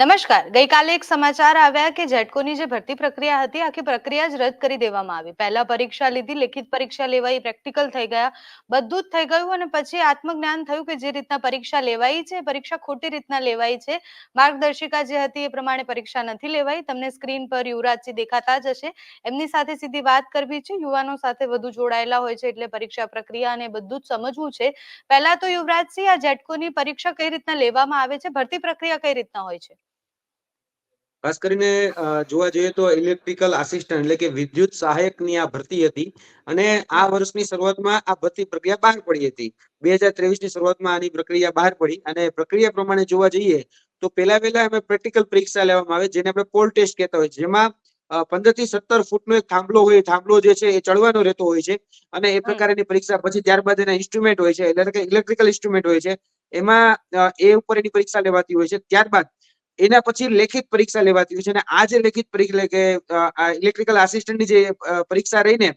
નમસ્કાર. ગઈકાલે એક સમાચાર આવ્યા કે જેટકોની જે ભરતી પ્રક્રિયા હતી, આખી પ્રક્રિયા જ રદ કરી દેવામાં આવી. પહેલા પરીક્ષા લીધી, લેખિત પરીક્ષા લેવાઈ, પ્રેક્ટિકલ થઈ ગયા, બધું જ થઈ ગયું અને પછી આત્મજ્ઞાન થયું કે જે રીતના પરીક્ષા લેવાઈ છે, પરીક્ષા ખોટી રીતના લેવાઈ છે. માર્ગદર્શિકા જે હતી એ પ્રમાણે પરીક્ષા નથી લેવાઈ. તમને સ્ક્રીન પર યુવરાજજી દેખાતા જ હશે. એમની સાથે સીધી વાત કરવી છે. યુવાનો સાથે વધુ જોડાયેલા હોય છે એટલે પરીક્ષા પ્રક્રિયા અને બધું જ સમજવું છે. પહેલા તો યુવરાજસિંહ આ જેટકોની પરીક્ષા કઈ રીતના લેવામાં આવે છે? ભરતી પ્રક્રિયા કઈ રીતના હોય છે? ખાસ કરીને જોવા જઈએ તો ઇલેક્ટ્રિકલ આસિસ્ટન્ટ એટલે કે વિદ્યુત સહાયકની આ ભરતી હતી અને આ વર્ષની શરૂઆતમાં આ ભરતી પ્રક્રિયા બહાર પડી હતી. બે હજાર ત્રેવીસની શરૂઆતમાં આની પ્રક્રિયા બહાર પડી અને પ્રક્રિયા પ્રમાણે જોવા જઈએ તો પહેલા પહેલા અમે પ્રેક્ટિકલ પરીક્ષા લેવામાં આવે જેને આપણે પોલ ટેસ્ટ કહેતા હોય જેમાં પંદરથી સત્તર ફૂટનો એક થાંભલો હોય થાંભલો જે છે એ ચડવાનો રહેતો હોય છે અને એ પ્રકારની પરીક્ષા પછી ત્યારબાદ એના ઇન્સ્ટ્રુમેન્ટ હોય છે, એટલે કે ઇલેક્ટ્રિકલ ઇન્સ્ટ્રુમેન્ટ હોય છે. એમાં એ ઉપર એની પરીક્ષા લેવાતી હોય છે. ત્યારબાદ એના પછી લેખિત પરીક્ષા લેવાતી હોય છે અને આ જે લેખિત પરીક્ષા કે ઇલેક્ટ્રિકલ આસિસ્ટન્ટની જે પરીક્ષા રહીને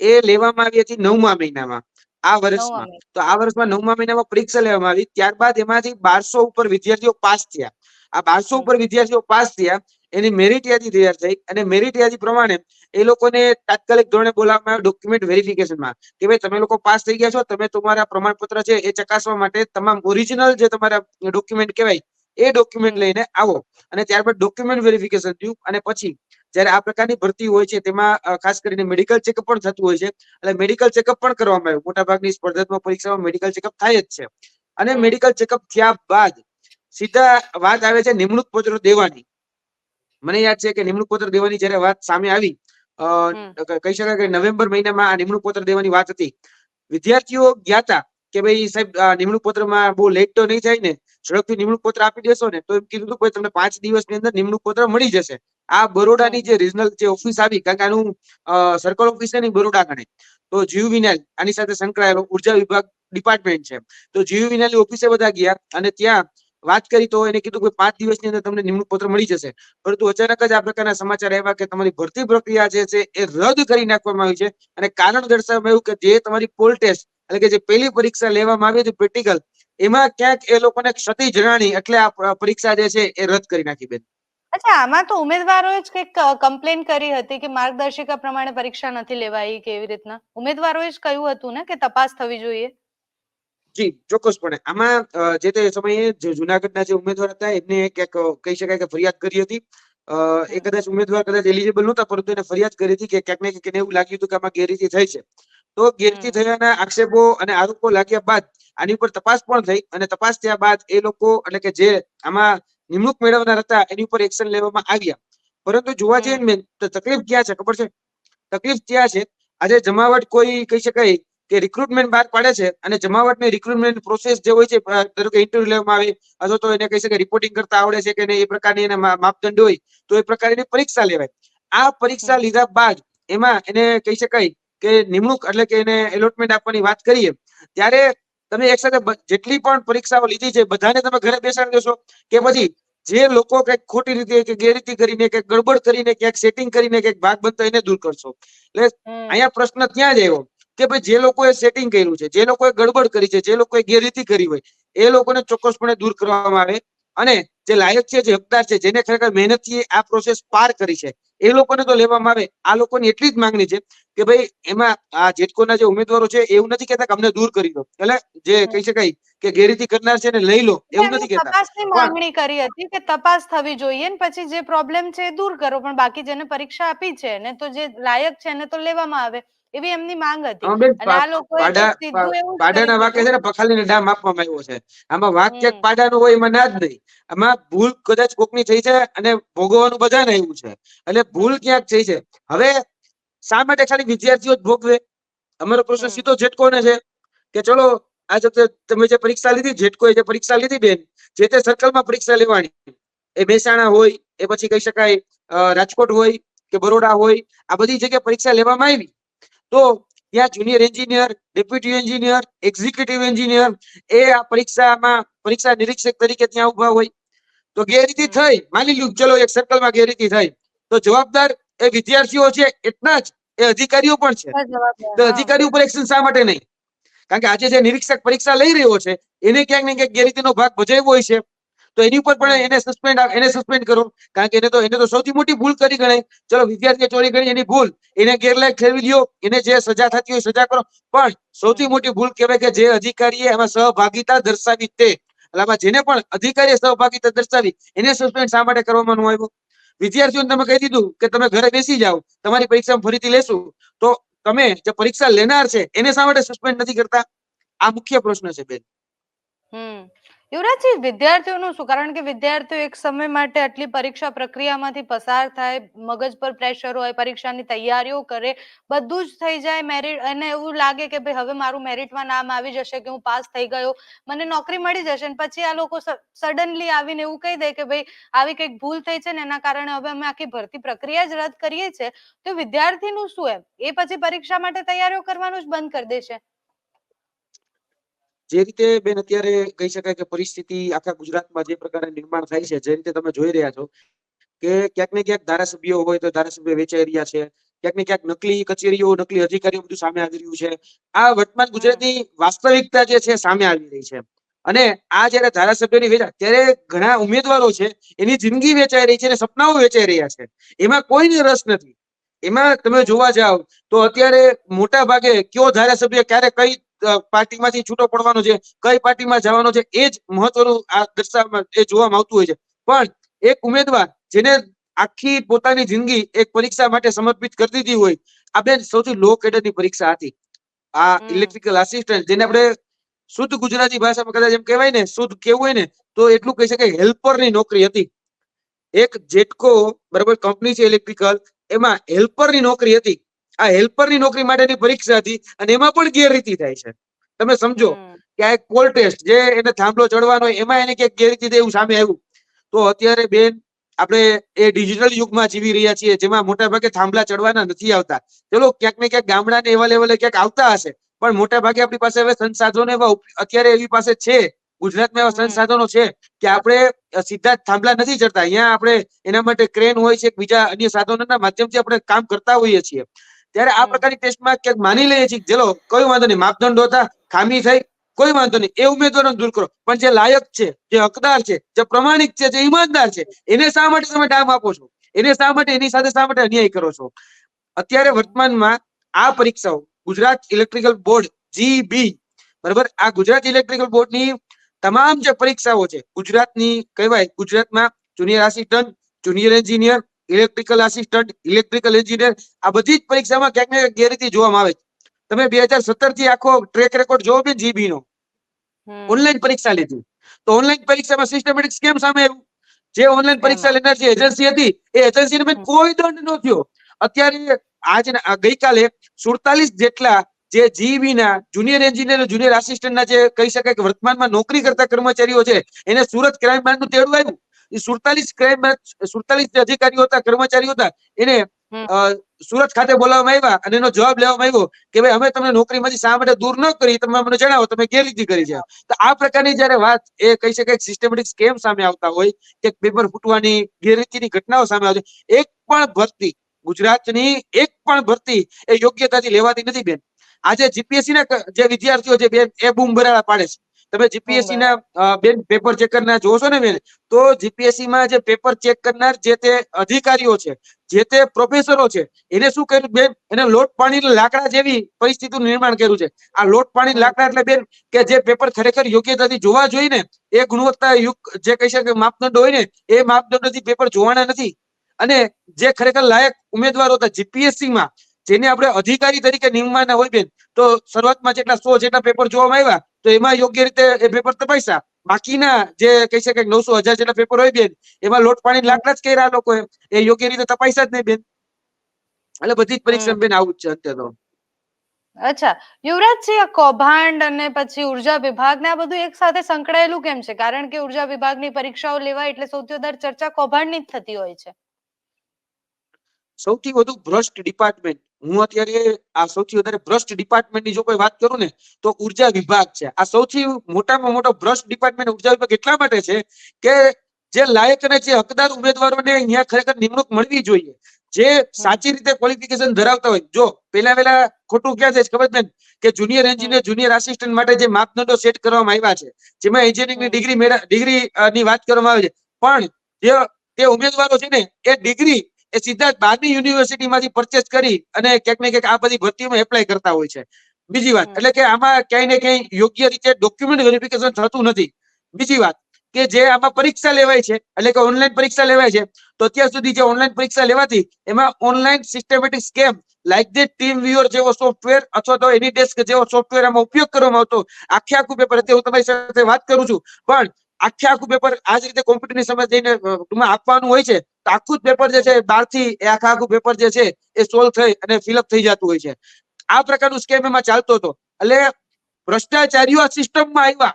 એ લેવામાં આવી હતી નવમા મહિનામાં આ વર્ષમાં. તો આ વર્ષમાં નવમા મહિનામાં પરીક્ષા લેવામાં આવી. ત્યારબાદ એમાંથી બારસો ઉપર વિદ્યાર્થીઓ પાસ થયા. આ બારસો ઉપર વિદ્યાર્થીઓ પાસ થયા એની મેરિટ યાદી તૈયાર થઈ અને મેરિટ યાદી પ્રમાણે એ લોકોને તાત્કાલિક ધોરણે બોલાવવામાં આવ્યો ડોક્યુમેન્ટ વેરિફિકેશનમાં કે ભાઈ તમે લોકો પાસ થઈ ગયા છો તમે તમારા પ્રમાણપત્ર છે એ ચકાસવા માટે તમામ ઓરિજિનલ જે તમારા ડોક્યુમેન્ટ કહેવાય એ ડોક્યુમેન્ટ લઈને આવો. અને ત્યારબાદ ડોક્યુમેન્ટ વેરિફિકેશન થયું અને પછી જ્યારે આ પ્રકારની ભરતી હોય છે તેમાં ખાસ કરીને મેડિકલ ચેકઅપ પણ થતું હોય છે. એટલે મેડિકલ ચેકઅપ પણ કરવામાં આવ્યું. મોટાભાગની સ્પર્ધાત્મક પરીક્ષામાં મેડિકલ ચેકઅપ થાય જ છે. અને મેડિકલ ચેકઅપ થયા બાદ સીધા વાત આવે છે નિમણૂક પત્ર દેવાની. મને યાદ છે કે નિમણૂક પત્ર દેવાની જયારે વાત સામે આવી અ, કહી શકાય કે નવેમ્બર મહિનામાં આ નિમણૂક પત્ર દેવાની વાત હતી. વિદ્યાર્થીઓ ગયા હતા કે ભાઈ સાહેબ નિમણૂક પત્રમાં બહુ લેટ તો નહીં થાય ને? ઝડપથી નિમણૂક પત્ર આપી દેશો ને, તો એમ કીધું હતું તમને પાંચ દિવસની અંદર નિમણૂક પત્ર મળી જશે. આ બરોડાની જે રિજનલ જે ઓફિસ આવી, કારણ કે આનું સર્કલ ઓફિસ છે ને બરોડા ગણે. તો જીવ વિનાલ આની સાથે સંકળાયેલો ઊર્જા વિભાગ ડિપાર્ટમેન્ટ છે. તો જીવ વિનાલની ઓફિસે બધા ગયા, અને ત્યાં વાત કરી તો એને કીધું કે પાંચ દિવસની અંદર તમને નિમણૂક પત્ર મળી જશે. પરંતુ અચાનક જ આ પ્રકારના સમાચાર આવ્યા કે તમારી ભરતી પ્રક્રિયા જે છે, એ રદ કરી નાખવામાં આવી છે. અને કારણ દર્શાવવામાં આવ્યું કે જે તમારી પોલ ટેસ્ટ એટલે કે જે પહેલી પરીક્ષા લેવામાં આવી હતી પ્રેક્ટિકલ એમાં ક્યાંક એ લોકોને ક્ષતિ જણાણી એટલે આ પરીક્ષા જે છે એ રદ કરી નાખી બેન. અચ્છા આમાં તો ઉમેદવારોએ જ કંઈક કમ્પ્લેન કરી હતી કે માર્ગદર્શિકા પ્રમાણે પરીક્ષા નથી લેવાઈ કે એવી રીતના. ઉમેદવારોએ જ કહ્યું હતું ને કે તપાસ થવી જોઈએ? જી ચોક્કસપણે. આમાં જે તે સમયે જુનાગઢના જે ઉમેદવાર હતા એમને ક્યાંક કહી શકાય કે ફરિયાદ કરી હતી. એ કદાચ ઉમેદવાર કદાચ એલિજિબલ નહોતા પરંતુ એને ફરિયાદ કરી હતી કે ક્યાંક ને ક્યાંક એવું લાગ્યું હતું કે આમાં ગેરરીતિ થઈ છે. તો ગેરથી થયાના આક્ષેપો અને આરોપો લાગ્યા બાદ આની ઉપર તપાસ પણ થઈ અને તપાસ થયા બાદ એ લોકો એટલે કે જે આમાં નિમણૂક મેળવનાર હતા એની ઉપર એક્શન લેવામાં આવ્યા. પરંતુ જોવા જઈએ ને તો તકલીફ ક્યાં છે ખબર છે? તકલીફ ત્યાં છે આજે જમાવટ કોઈ કહી શકાય કે રિક્રુટમેન્ટ બહાર પાડે છે અને જમાવટની રિક્રુટમેન્ટ પ્રોસેસ જે હોય છે ધારો કે ઇન્ટરવ્યુ લેવામાં આવે અથવા તો એને કહી શકાય રિપોર્ટિંગ કરતા આવડે છે કે નહીં એ પ્રકારની એના માપદંડ હોય તો એ પ્રકારની પરીક્ષા લેવાય. આ પરીક્ષા લીધા બાદ એમાં એને કહી શકાય કે નિમણૂક એટલે કે એને એલોટમેન્ટ આપવાની વાત કરીએ ત્યારે તમે એક સાથે જેટલી પણ પરીક્ષાઓ લીધી છે બધાને તમે ઘરે બેસાડી દેશો કે પછી જે લોકો કંઈક ખોટી રીતે કે ગેરરીતિ કરીને કે ગડબડ કરીને ક્યાંક સેટિંગ કરીને ક્યાંક ભાગ બનતા એને દૂર કરશો. એટલે અહીંયા પ્રશ્ન ત્યાં જ આવ્યો કે ભાઈ જે લોકોએ સેટિંગ કર્યું છે જે લોકોએ ગડબડ કરી છે જે લોકોએ ગેરરીતિ કરી હોય એ લોકોને ચોક્કસપણે દૂર કરવામાં આવે અને જે લાયક છે જે હકદાર છે જેને ખરેખર મહેનતથી આ પ્રોસેસ પાર કરી છે એ લોકોને તો લેવામાં આવે. આ લોકોની એટલી જ માંગણી છે કે ભાઈ એમાં આ જેટકોના જે ઉમેદવારો છે એવું નથી કેતા કે અમને દૂર કરી દો. એટલે જે કહી શકાય કે ગેરરીતિ કરનાર છે એને લઈ લો એવું નથી કેતા તપાસની માંગણી કરી હતી કે તપાસ થવી જોઈએ ને પછી જે પ્રોબ્લેમ છે એ દૂર કરો પણ બાકી જેને પરીક્ષા આપી છે ને તો જે લાયક છે એને તો લેવામાં આવે. એવી એમની માંગ હતી. અને આ કરી પાડાના વાંકે દીધું છે ને પખાલીને ડામ આપવામાં આવ્યો છે. આમાં વાક્ય હમ. હોય એમાં ના જ નહીં. આમાં ભૂલ કદાચ કોકની થઈ છે અને ભોગવવાનું બધાને આવ્યું છે. એટલે ભૂલ. ક્યાંક થઈ છે? હવે શા માટે ખાલી વિદ્યાર્થીઓ જ ભોગવે? અમારો પ્રશ્ન. સીધો જેટકોને છે. કે ચલો આ જે તમે જે પરીક્ષા લીધી જેટકોએ જે પરીક્ષા લીધી બેન જે તે સર્કલમાં પરીક્ષા લેવાની એ મહેસાણા હોય એ પછી કહી શકાય રાજકોટ હોય કે બરોડા હોય આ બધી જગ્યાએ પરીક્ષા લેવામાં આવી? તો ત્યાં junior engineer deputy engineer executive engineer એ આ પરીક્ષામાં પરીક્ષા નિરીક્ષક તરીકે ત્યાં ઊભા હોય. તો ગેરરીતિ થઈ. માની લ્યું ચલો એક સર્કલમાં ગેરરીતિ થઈ. તો જવાબદાર એ વિદ્યાર્થીઓ છે એટલા જ. એ અધિકારીઓ પણ છે. તો અધિકારી ઉપર એક્શન શા માટે નહીં? કારણ કે આજે જે નિરીક્ષક પરીક્ષા લઈ રહ્યો છે એને ક્યાંક ને ક્યાંક ગેરરીતિનો ભાગ ભજવ્યો હોય છે. તો એની ઉપર પણ એને સસ્પેન્ડ એને સસ્પેન્ડ કરો. કારણ કે એને તો એને તો સૌથી મોટી ભૂલ કરી ગણાય. ચલો, વિદ્યાર્થીએ ચોરી કરી, એની ભૂલ. એને ગેરલાયક ઠેરવી લ્યો. એને જે સજા થતી હોય સજા કરો. પણ સૌથી મોટી ભૂલ કહેવાય કે જે અધિકારીએ એમાં સહભાગીતા દર્શાવી તે. એટલે જેને પણ અધિકારીએ સહભાગીતા દર્શાવી, એને સસ્પેન્ડ શા માટે કરવામાં ન આવ્યો? વિદ્યાર્થીઓને તમે કહી દીધું કે તમે ઘરે બેસી જાઓ. તમારી પરીક્ષા ફરીથી લેશું. તો તમે જે પરીક્ષા લેનાર છે, એને શા માટે સસ્પેન્ડ નથી કરતા? આ મુખ્ય પ્રશ્ન છે, બેન. હમ. યુવરાજજી વિદ્યાર્થીઓનું શું? કારણ કે વિદ્યાર્થીઓ એક સમય માટે આટલી પરીક્ષા પ્રક્રિયામાંથી પસાર થાય, મગજ પર પ્રેશર હોય, પરીક્ષાની તૈયારીઓ કરે, બધું જ થઈ જાય મેરિટ અને એવું લાગે કે ભાઈ હવે મારું મેરિટમાં નામ આવી જશે કે હું પાસ થઈ ગયો, મને નોકરી મળી જશે અને પછી આ લોકો સડનલી આવીને એવું કહી દે કે ભાઈ આવી કંઈક ભૂલ થઈ છે ને એના કારણે હવે અમે આખી ભરતી પ્રક્રિયા જ રદ કરીએ છીએ, તો વિદ્યાર્થીનું શું એમ? એ પછી પરીક્ષા માટે તૈયારીઓ કરવાનું જ બંધ કરી દેશે જે રીતે બેન અત્યારે કહી શકાય કે પરિસ્થિતિ આખા ગુજરાતમાં જે પ્રકારે નિર્માણ થાય છે, જે રીતે તમે જોઈ રહ્યા છો કે ક્યાંક ને ક્યાંક ધારાસભ્યો હોય તો ધારાસભ્ય વેચાઈ રહ્યા છે, ક્યાંક ને ક્યાંક નકલી કચેરીઓ, નકલી અધિકારીઓ બધું સામે આવી રહ્યું છે. આ વર્તમાન ગુજરાતની વાસ્તવિકતા જે છે સામે આવી રહી છે. અને આ જયારે ધારાસભ્યોની વેચા ત્યારે ઘણા ઉમેદવારો છે એની જિંદગી વેચાઈ રહી છે અને સપનાઓ વેચાઈ રહ્યા છે. એમાં કોઈને રસ નથી. એમાં તમે જોવા જાવ તો અત્યારે મોટા ભાગે કયો ધારાસભ્ય ક્યારે કઈ પાર્ટીમાંથી છૂટો પડવાનો છે કઈ પાર્ટીમાં જવાનો છે એ જ મહત્વનું આ દર્શાવવામાં એ જોવામાં આવતું હોય છે. પણ એક ઉમેદવાર જેને આખી પોતાની જિંદગી એક પરીક્ષા માટે સમર્પિત કરી દીધી હોય આ બેન સૌથી લો કેડરની પરીક્ષા હતી. આ ઇલેક્ટ્રિકલ આસિસ્ટન્ટ જેને આપણે શુદ્ધ ગુજરાતી ભાષામાં કદાચ એમ કહેવાય ને શુદ્ધ કેવું હોય ને તો એટલું કહી શકાય હેલ્પરની નોકરી હતી. એક જેટકો બરાબર કંપની છે ઇલેક્ટ્રિકલ એમાં હેલ્પરની નોકરી હતી. આ હેલ્પરની નોકરી માટેની પરીક્ષા હતી અને એમાં પણ ગેરરીતિ થાય છે. તમે સમજો કે આ એક કોલ ટેસ્ટ જે એને થાંભલો ચડવાનો એમાં એને ક્યાંક ગેરરીતિ થાય એવું સામે આવ્યું. તો અત્યારે બેન આપણે એ ડિજિટલ યુગમાં જીવી રહ્યા છીએ જેમાં મોટા ભાગે થાંભલા ચડવાના નથી આવતા. ચલો ક્યાંક ને ક્યાંક ગામડાને એવા લેવલે ક્યાંક આવતા હશે પણ મોટા ભાગે આપણી પાસે હવે સંસાધનો એવા અત્યારે એવી પાસે છે ગુજરાતમાં એવા સંસાધનો છે કે આપણે સીધા થાંભલા નથી ચડતા. અહીંયા આપણે એના માટે ક્રેન હોય છે બીજા અન્ય સાધનોના માધ્યમથી આપણે કામ કરતા હોઈએ છીએ. ત્યારે આ પ્રકારની ટેસ્ટમાં ક્યાંક માની લઈએ છીએ ચલો કોઈ વાંધો નહીં માપદંડો હતા ખામી થઈ કોઈ વાંધો નહીં એ ઉમેદવારોને દૂર કરો. પણ જે લાયક છે જે હકદાર છે જે પ્રમાણિક છે જે ઈમાનદાર છે એને શા માટે તમે ડામ આપો છો? એને શા માટે એની સાથે શા માટે અન્યાય કરો છો? અત્યારે વર્તમાનમાં આ પરીક્ષાઓ ગુજરાત ઇલેક્ટ્રિકલ બોર્ડ જીબી બરાબર? આ ગુજરાત ઇલેક્ટ્રિકલ બોર્ડની તમામ જે પરીક્ષાઓ છે ગુજરાતની કહેવાય ગુજરાતમાં junior assistant junior engineer electrical assistant electrical engineer આ બધી જ પરીક્ષામાં ક્યાંક ને ક્યાંક ગેરરીતિ જોવામાં આવે છે. તમે બે હજાર સત્તરથી આખો ટ્રેક રેકોર્ડ જોવો બી જીબી નો? ઓનલાઈન પરીક્ષા લીધી. તો ઓનલાઈન પરીક્ષામાં સિસ્ટમેટિક સ્કેમ સામે આવ્યું? જે ઓનલાઈન પરીક્ષા. લેનાર જે એજન્સી હતી એ એજન્સીને કોઈ દંડ ન થયો. અત્યારે આજ ગઈકાલે સુડતાલીસ જેટલા જે જીબી ના જુનિયર એન્જિનિયર જુનિયર આસિસ્ટન્ટ ના જે કહી શકાય કે વર્તમાનમાં નોકરી કરતા કર્મચારીઓ છે એને સુરત ક્રાઇમ બ્રાન્ચનું તેડું આવ્યું. એ સુડતાલીસ ક્રાઇમ સુડતાલીસ જે અધિકારીઓ હતા કર્મચારીઓ હતા એને સુરત ખાતે બોલાવવામાં આવ્યા અને એનો જવાબ લેવામાં આવ્યો કે ભાઈ અમે તમને નોકરીમાંથી શા માટે દૂર ન કરી તમે અમને જણાવો તમે ગેરરીતિ કરી છે. તો આ પ્રકારની જયારે વાત એ કહી શકાય સિસ્ટમેટિક સ્કેમ સામે આવતા હોય કે પેપર ફૂટવાની ગેરરીતિની ઘટનાઓ સામે આવતી એક પણ ભરતી ગુજરાતની એક પણ ભરતી એ યોગ્યતાથી લેવાતી નથી બેન. આજે જીપીએસસી ના જે વિદ્યાર્થીઓ છે બેન એ બૂમ ભરાડા પાડે છે. તમે જીપીએસસી ના બેન પેપર ચેક કરનાર જોશો ને બેન? તો જીપીએસસી માં જે પેપર ચેક કરનાર જે તે અધિકારીઓ છે, જે તે પ્રોફેસરો છે, એને શું કર્યું બેન? એને લોટ પાણી લાકડા જેવી પરિસ્થિતિનું નિર્માણ કર્યું છે. આ લોટ પાણી લાકડા એટલે બેન કે જે પેપર ખરેખર યોગ્યતાથી જોવા જોઈએ ને, એ ગુણવત્તા યુક્ત જે કહી શકે માપદંડ હોય ને, એ માપદંડોથી પેપર જોવાના નથી. અને જે ખરેખર લાયક ઉમેદવારો હતા જીપીએસસી માં જેને આપણે અધિકારી તરીકે નિમવાના હોય બેન તો શરૂઆતમાં જેટલા સો જેટલા પેપર જોવામાં આવ્યા તો એમાં યોગ્ય રીતે એ પેપર તપાસ્યા. બાકીના જે કહી શકાય નવસો હજાર જેટલા પેપર હોય બેન એમાં લોટ પાણી લાકડા જ કર્યા લોકો એ યોગ્ય રીતે તપાસ્યા જ નહીં બેન. એટલે બધી જ પરીક્ષા બેન આવું જ છે અત્યારે તો અચ્છા યુવરાજજી આ કૌભાંડ અને પછી ઊર્જા વિભાગ ને આ બધું એક સાથે સંકળાયેલું કેમ છે? કારણ કે ઊર્જા વિભાગની પરીક્ષાઓ લેવાય એટલે સૌથી વધારે ચર્ચા કૌભાંડની જ થતી હોય છે. સૌથી વધુ ભ્રષ્ટ ડિપાર્ટમેન્ટ હું અત્યારે આ સૌથી વધારે ભ્રષ્ટ ડિપાર્ટમેન્ટની જો કોઈ વાત કરું ને, તો ઊર્જા વિભાગ છે. આ સૌથી મોટામાં મોટો ભ્રષ્ટ ડિપાર્ટમેન્ટ ઊર્જા વિભાગ એટલા માટે છે કે જે લાયક અને જે હકદાર ઉમેદવારોને અહીંયા ખરેખર નિમણૂક મળવી જોઈએ. જે સાચી રીતે ક્વોલિફિકેશન ધરાવતા હોય. જો પેલા પેલા ખોટું ક્યાં છે ખબર બેન કે જુનિયર એન્જિનિયર જુનિયર આસિસ્ટન્ટ માટે જે માપદંડો સેટ કરવામાં આવ્યા છે, જેમાં એન્જિનિયરિંગની ડિગ્રી ડિગ્રી ની વાત કરવામાં આવે છે. પણ જે તે ઉમેદવારો છે ને, એ ડિગ્રી એ સીધા બહારની યુનિવર્સિટીમાંથી પરચેસ કરી અને ક્યાંક ને ક્યાંક આ બધી ભરતીઓમાં એપ્લાય કરતા હોય છે. બીજી વાત એટલે કે આમાં ક્યાંય ને ક્યાંય યોગ્ય રીતે ડોક્યુમેન્ટ વેરિફિકેશન થતું નથી. બીજી વાત કે જે આમાં પરીક્ષા લેવાય છે એટલે કે ઓનલાઈન પરીક્ષા લેવાય છે તો અત્યાર સુધી જે ઓનલાઈન પરીક્ષા લેવાતી એમાં online systematic scam like that team viewer જેવો સોફ્ટવેર અથવા તો એની ડેસ્ક જેવો સોફ્ટવેર આમાં ઉપયોગ કરવામાં આવતો આખે આખું પેપર અત્યારે હું તમારી સાથે વાત કરું છું પણ આખે આખું પેપર આ જ રીતે કોમ્પ્યુટરની સમજ જઈને ટૂંકમાં આપવાનું હોય છે તો આખું જ પેપર જે છે બહારથી એ આખા આખું પેપર જે છે એ સોલ્વ થઈ અને ફિલઅપ થઈ જતું હોય છે. આ પ્રકારનું સ્કેમ એમાં ચાલતો હતો. એટલે ભ્રષ્ટાચારીઓ આ સિસ્ટમમાં આવ્યા.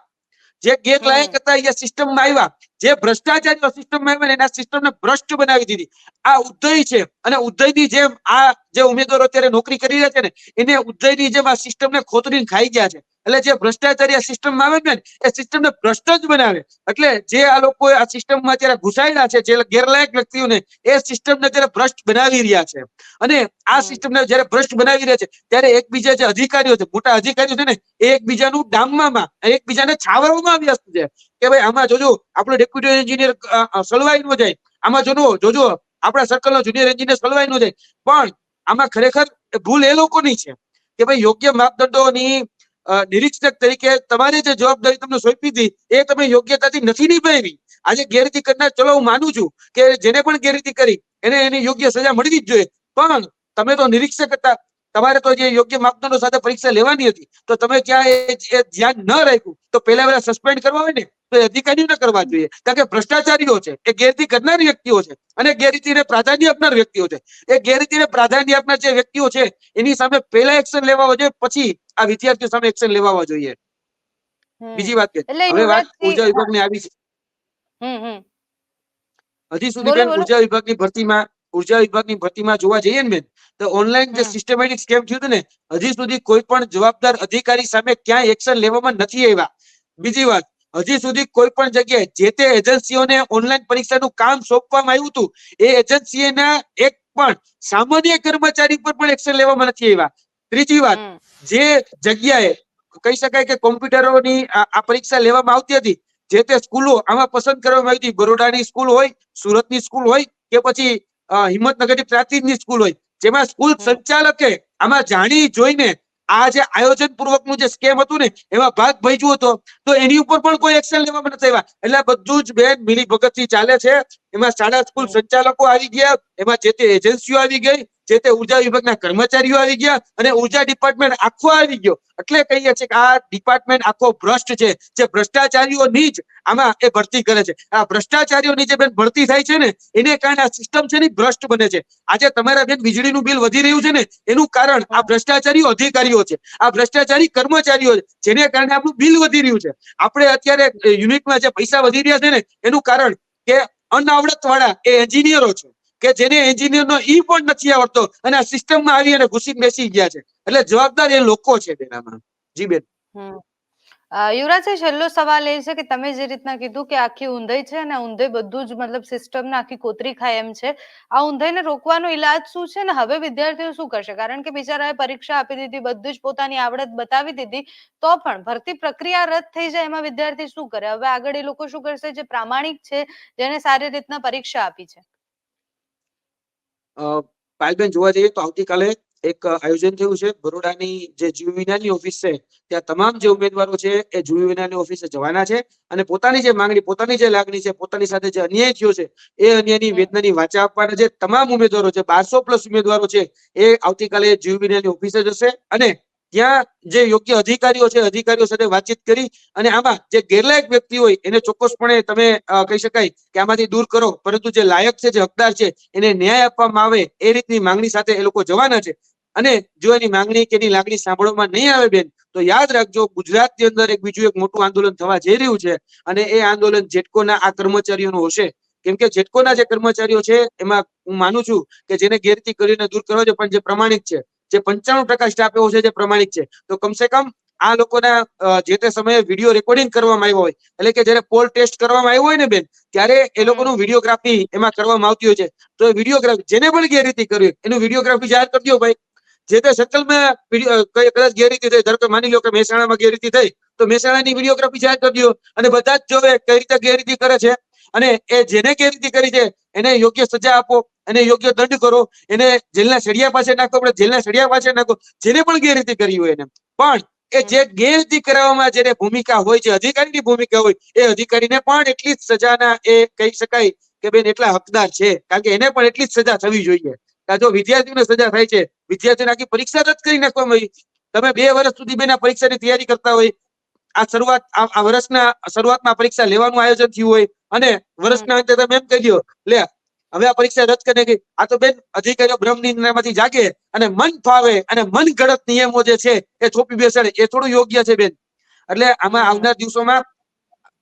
જે ગેરલાયક હતા એ સિસ્ટમમાં આવ્યા. જે ભ્રષ્ટાચારીઓ સિસ્ટમમાં આવ્યા એના સિસ્ટમને ભ્રષ્ટ બનાવી દીધી. આ ઉદય છે અને ઉદયની જેમ આ જે ઉમેદવારો અત્યારે નોકરી કરી રહ્યા છે ને એને ઉદયની જેમ આ સિસ્ટમને ખોતરીને ખાઈ ગયા છે. એટલે જે ભ્રષ્ટાચારી આ સિસ્ટમમાં આવે ને એ સિસ્ટમને ભ્રષ્ટ જ બનાવે. એટલે જે આ લોકો આ સિસ્ટમમાં અત્યારે ઘુસાયેલા છે જે ગેરલાયક વ્યક્તિઓને એ સિસ્ટમને અત્યારે ભ્રષ્ટ બનાવી રહ્યા છે. અને આ. સિસ્ટમને જયારે ભ્રષ્ટ બનાવી રહ્યા છે ત્યારે એકબીજા જે અધિકારીઓ છે મોટા અધિકારીઓ છે ને એ એકબીજાનું ડામવામાં એકબીજાને છાવરવામાં વ્યસ્ત છે કે ભાઈ આમાં જોજો આપણો ડેપ્યુટી એન્જિનિયર સલવાઈ ન જાય. આમાં જોજો જોજો આપણા સર્કલનો જુનિયર એન્જિનિયર સલવાઈ ન જાય. પણ આમાં ખરેખર ભૂલ એ લોકોની છે. કે ભાઈ યોગ્ય માપદંડોની નિરીક્ષક તરીકે તમારે જે જવાબદારી તમને સોંપી હતી, એ તમે યોગ્યતાથી નથી નિભાવી. આજે ગેરરીતિ કરનાર, ચલો હું માનું છું કે જેને પણ ગેરરીતિ કરી, એને એની યોગ્ય સજા મળવી જ જોઈએ. પણ તમે તો નિરીક્ષક હતા તમારે તો જે યોગ્ય માપદંડો સાથે પરીક્ષા લેવાની હતી તો તમે ક્યાં એ ધ્યાન ન રાખ્યું તો પહેલા પહેલા સસ્પેન્ડ કરવા હોય ને તો એ અધિકારીઓને કરવા જોઈએ. કારણ કે ભ્રષ્ટાચારીઓ છે એ ગેરરીતિ કરનાર વ્યક્તિઓ છે અને ગેરરીતિને પ્રાધાન્ય આપનાર વ્યક્તિઓ છે. એ ગેરરીતિને પ્રાધાન્ય આપનાર જે વ્યક્તિઓ છે એની સામે પહેલા એક્શન લેવા જોઈએ પછી આ વિદ્યાર્થીઓ સામે એક્શન લેવા જોઈએ. બીજી વાત કે હવે વાત ઊર્જા ઊર્જા વિભાગની આવી છે. હજી સુધી બેન ઊર્જા વિભાગની ભરતીમાં ઊર્જા વિભાગની ભરતીમાં જોવા જઈએ ને બેન તો ઓનલાઈન જે સિસ્ટમેટિક સ્કેમ થયું હતું ને હજી સુધી કોઈ પણ જવાબદાર અધિકારી સામે ક્યાંય એક્શન લેવામાં નથી આવ્યા. બીજી વાત હજી સુધી કોઈ પણ જગ્યાએ જે તે એજન્સીઓને ઓનલાઈન પરીક્ષાનું કામ સોંપવામાં આવ્યું હતું એ એજન્સીના એક પણ સામાન્ય કર્મચારી પર પણ એક્શન લેવામાં નથી આવ્યા. ત્રીજી વાત જે જગ્યાએ કહી શકાય કે કોમ્પ્યુટરોની આ પરીક્ષા લેવામાં આવતી હતી જે તે સ્કૂલો આમાં પસંદ કરવામાં આવી હતી. બરોડાની સ્કૂલ હોય સુરતની સ્કૂલ હોય કે પછી હિંમતનગરની પ્રાંતિજની સ્કૂલ હોય. જેમાં સ્કૂલ સંચાલકે આમાં જાણી જોઈને આ જે આયોજન પૂર્વકનું જે સ્કેમ હતું ને એમાં ભાગ ભજવો હતો. તો એની ઉપર પણ કોઈ એક્શન લેવામાં નથી આવ્યા. એટલે બધું જ બેન મિલી ભગતથી ચાલે છે. એમાં શાળા સ્કૂલ સંચાલકો આવી ગયા. એમાં જે તે એજન્સીઓ આવી ગઈ. જે તે ઊર્જા વિભાગના કર્મચારીઓ આવી ગયા અને ઊર્જા ડિપાર્ટમેન્ટ આખો આવી ગયો. એટલે કહીએ છીએ કે આ ડિપાર્ટમેન્ટ આખો ભ્રષ્ટ છે. જે ભ્રષ્ટાચારીઓની જ આમાં એ ભરતી કરે છે. આ ભ્રષ્ટાચારીઓની જે બેન ભરતી થાય છે ને, એને કારણે આ સિસ્ટમ છે ને ભ્રષ્ટ બને છે. આજે તમારા બેન વીજળીનું બિલ વધી રહ્યું છે ને, એનું કારણ આ ભ્રષ્ટાચારી અધિકારીઓ છે. આ ભ્રષ્ટાચારી કર્મચારીઓ છે, જેને કારણે આપણું બિલ વધી રહ્યું છે. આપણે અત્યારે યુનિટમાં જે પૈસા વધી રહ્યા છે ને, એનું કારણ કે અનાવડત વાળા એ એન્જિનિયરો છે. કે જેને એન્જિનિયર નો ઈ પણ નથી આવડતો અને આ સિસ્ટમમાં આવી અને ઘૂસી બેસી ગયા છે. એટલે જવાબદાર એ લોકો છે તેનામાં. જી બેન. યુવરાજ છેલ્લો સવાલ એ છે કે તમે જે રીતના કીધું કે આખી ઊંધાઈ છે અને ઊંધાઈ બધું જ મતલબ સિસ્ટમને આખી કોતરી ખાય એમ છે, આ ઊંધાઈને રોકવાનો ઈલાજ શું છે ને હવે વિદ્યાર્થીઓ શું કરશે? કારણ કે બિચારાએ પરીક્ષા આપી દીધી, બધું જ પોતાની આવડત બતાવી દીધી, તો પણ ભરતી પ્રક્રિયા રદ થઈ જાય એમાં વિદ્યાર્થી શું કરે? હવે આગળ એ લોકો શું કરશે? જે પ્રામાણિક છે, જેને સારી રીતના પરીક્ષા આપી છે. પાયલબેન જોવા જઈએ તો આવતીકાલે એક આયોજન થયું છે. બરોડાની જે જીવ વિજ્ઞાનની ઓફિસ છે, ત્યાં તમામ જે ઉમેદવારો છે એ જીવ વિજ્ઞાનની ઓફિસે જવાના છે અને પોતાની જે માંગણી, પોતાની જે લાગણી છે, પોતાની સાથે જે અન્યાય થયો છે, એ અન્યાયની વેદનાની વાચા આપવાના જે તમામ ઉમેદવારો છે, બારસો પ્લસ ઉમેદવારો છે, એ આવતીકાલે જીવ વિજ્ઞાનની ઓફિસે જશે અને ત્યાં જે યોગ્ય અધિકારીઓ છે, અધિકારીઓ સાથે વાતચીત કરી અને આમાં જે ગેરલાયક વ્યક્તિ હોય એને ચોક્કસપણે તમે કહી શકાય કે આમાંથી દૂર કરો. પરંતુ જે લાયક છે, જે હકદાર છે, એને ન્યાય આપવામાં આવે એ રીતની માંગણી સાથે એ લોકો જવાના છે. અને જો એની માંગણી કે એની લાગણી સાંભળવામાં નહીં આવે બેન, તો યાદ રાખજો ગુજરાતની અંદર એક બીજું એક મોટું આંદોલન થવા જઈ રહ્યું છે અને એ આંદોલન જેટકોના આ કર્મચારીઓનું હશે. કેમ કે જેટકોના જે કર્મચારીઓ છે, એમાં હું માનું છું કે જેને ગેરતી કરીને દૂર કરવા છે પણ જે પ્રમાણિક છે જે પંચાણું ટકા સ્ટાફ એવો છે જે પ્રમાણિક છે. તો કમસે કમ આ લોકોના જે તે સમયે વીડિયો રેકોર્ડિંગ કરવામાં આવ્યો હોય, એટલે કે જ્યારે પોલ ટેસ્ટ કરવામાં આવ્યો હોય ને બેન, ત્યારે એ લોકોનું વિડીયોગ્રાફી એમાં કરવામાં આવતી હોય છે. તો વિડીયોગ્રાફી જેને પણ ગેરરીતિ કરવી એનું વિડીયોગ્રાફી જાહેર કરી દો ભાઈ. જે તે સર્કલમાં કદાચ ગેરરીતિ થઈ, ધારો કે માની લો કે મહેસાણામાં ગેરરીતિ થઈ, તો મહેસાણાની વિડીયોગ્રાફી જાહેર કરી દો. અને બધા જ જોવે કઈ રીતે ગેરરીતિ કરે છે. અને એ જેને ગેરરીતિ કરી છે, એને યોગ્ય સજા આપો, એને યોગ્ય દંડ કરો, એને જેલના સળિયા પાસે નાખો, આપણે જેલના સળિયા પાસે નાખો, જેને પણ ગેરરીતિ કરી હોય એને. પણ એ જે ગેરરીતિ કરાવવામાં જેને ભૂમિકા હોય છે અધિકારીની ભૂમિકા હોય, એ અધિકારીને પણ એટલી જ સજાના એ કહી શકાય કે બેન એટલા હકદાર છે, કારણ કે એને પણ એટલી જ સજા થવી જોઈએ. જો વિદ્યાર્થીઓને સજા થાય છે, વિદ્યાર્થીઓને આખી પરીક્ષા રદ કરી નાખવામાં આવી. તમે બે વર્ષ સુધી બેના પરીક્ષાની તૈયારી કરતા હોય આ શરૂઆત, આ વર્ષના શરૂઆતમાં પરીક્ષા લેવાનું આયોજન થયું હોય અને વર્ષના અંતે તમે એમ કહી દો, લે, હવે આ પરીક્ષા રદ કરી ગઈ આ તો બેન અધિકારીઓ બ્રહ્મ નિંદ્રામાંથી જાગે અને મન ફાવે અને મન ગળત નિયમો જે છે એ થોપી બેસાડે. એ થોડું યોગ્ય છે બેન. એટલે આમાં આવનાર દિવસોમાં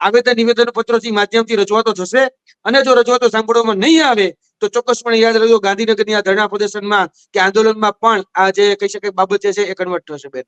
આવેદન નિવેદન પત્રોથી માધ્યમથી રજૂઆતો થશે અને જો રજૂઆતો સાંભળવામાં નહીં આવે, તો ચોક્કસપણે યાદ રાખજો ગાંધીનગરની આ ધરણા પ્રદર્શનમાં કે આંદોલનમાં પણ આ જે કહી શકાય બાબત છે એ કન્વર્ટ થશે બેન.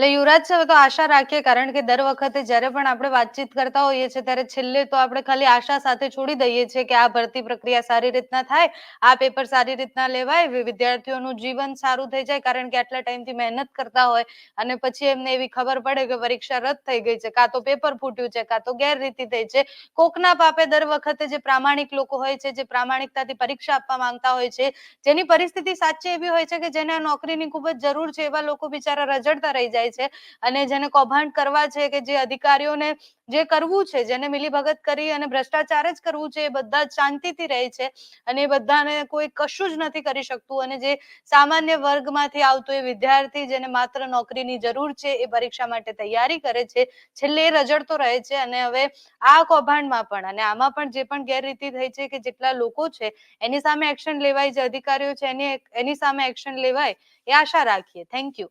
એટલે યુવરાજ સાહેબ તો આશા રાખીએ, કારણ કે દર વખતે જ્યારે પણ આપણે વાતચીત કરતા હોઈએ છીએ, ત્યારે છેલ્લે તો આપણે ખાલી આશા સાથે છોડી દઈએ છીએ કે આ ભરતી પ્રક્રિયા સારી રીતના થાય, આ પેપર સારી રીતના લેવાય વિદ્યાર્થીઓનું જીવન સારું થઈ જાય, કારણ કે આટલા ટાઈમથી મહેનત કરતા હોય, અને પછી એમને એવી ખબર પડે કે પરીક્ષા રદ થઈ ગઈ છે, કાં તો પેપર ફૂટ્યું છે, કાં તો ગેરરીતિ થઈ છે. કોકના પાપે દર વખતે જે પ્રામાણિક લોકો હોય છે, જે પ્રામાણિકતાથી પરીક્ષા આપવા માંગતા હોય છે, જેની પરિસ્થિતિ સાચી એવી હોય છે કે જેને નોકરીની ખૂબ જ જરૂર છે, એવા લોકો બિચારા રજડતા રહી જાય છે અને જેને કૌભાંડ કરવા છે કે જે અધિકારીઓને જે કરવું છે, જેને મિલીભગત કરી અને ભ્રષ્ટાચાર જ કરવું છે, એ બધા શાંતિથી રહે છે અને એ બધાને કોઈ કશું જ નથી કરી શકતું અને જે સામાન્ય વર્ગમાંથી આવતો એ વિદ્યાર્થી જેને માત્ર નોકરીની જરૂર છે એ પરીક્ષા માટે તૈયારી કરે છે, છેલ્લે એ રજડતો રહે છે અને હવે આ કૌભાંડમાં પણ અને આમાં પણ જે પણ ગેરરીતિ થઈ છે કે જેટલા લોકો છે એની સામે એક્શન લેવાય, જે અધિકારીઓ છે એની એની સામે એક્શન લેવાય એ આશા રાખીએ. Thank you